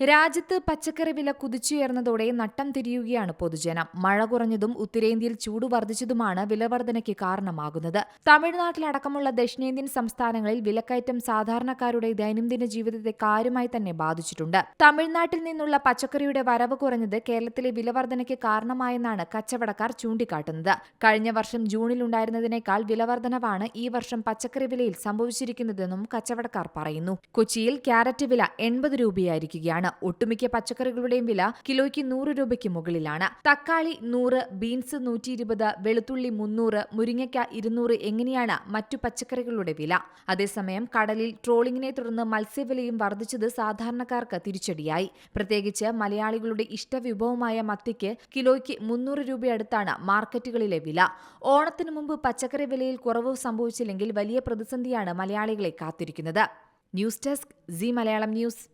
രാജ്യത്ത് പച്ചക്കറി വില കുതിച്ചുയർന്നതോടെ നട്ടം തിരിയുകയാണ് പൊതുജനം. മഴ കുറഞ്ഞതും ഉത്തരേന്ത്യയിൽ ചൂട് വർദ്ധിച്ചതുമാണ് വിലവർധനയ്ക്ക് കാരണമാകുന്നത്. തമിഴ്നാട്ടിലടക്കമുള്ള ദക്ഷിണേന്ത്യൻ സംസ്ഥാനങ്ങളിൽ വിലക്കയറ്റം സാധാരണക്കാരുടെ ദൈനംദിന ജീവിതത്തെ കാര്യമായി തന്നെ ബാധിച്ചിട്ടുണ്ട്. തമിഴ്നാട്ടിൽ നിന്നുള്ള പച്ചക്കറിയുടെ വരവ് കുറഞ്ഞത് കേരളത്തിലെ വിലവർധനയ്ക്ക് കാരണമായെന്നാണ് കച്ചവടക്കാർ ചൂണ്ടിക്കാട്ടുന്നത്. കഴിഞ്ഞ വർഷം ജൂണിൽ ഉണ്ടായിരുന്നതിനേക്കാൾ വിലവർധനവാണ് ഈ വർഷം പച്ചക്കറി വിലയിൽ സംഭവിച്ചിരിക്കുന്നതെന്നും കച്ചവടക്കാർ പറയുന്നു. കൊച്ചിയിൽ ക്യാരറ്റ് വില എൺപത് രൂപയായിരിക്കുകയാണ്. ഒട്ടുമിക്ക പച്ചക്കറികളുടെയും വില കിലോയ്ക്ക് നൂറ് രൂപയ്ക്ക് മുകളിലാണ്. തക്കാളി നൂറ് ബീൻസ് നൂറ്റി ഇരുപത് വെളുത്തുള്ളി മുന്നൂറ് മുരിങ്ങയ്ക്ക ഇരുന്നൂറ് എങ്ങനെയാണ് മറ്റു പച്ചക്കറികളുടെ വില? അതേസമയം കടലിൽ ട്രോളിംഗിനെ തുടർന്ന് മത്സ്യവിലയും വർദ്ധിച്ചത് സാധാരണക്കാർക്ക് തിരിച്ചടിയായി. പ്രത്യേകിച്ച് മലയാളികളുടെ ഇഷ്ടവിഭവമായ മത്തിക്ക് കിലോയ്ക്ക് മുന്നൂറ് രൂപയടുത്താണ് മാർക്കറ്റുകളിലെ വില. ഓണത്തിനു മുമ്പ് പച്ചക്കറി വിലയിൽ കുറവ് സംഭവിച്ചില്ലെങ്കിൽ വലിയ പ്രതിസന്ധിയാണ് മലയാളികളെ കാത്തിരിക്കുന്നത്. News desk C Malayalam news.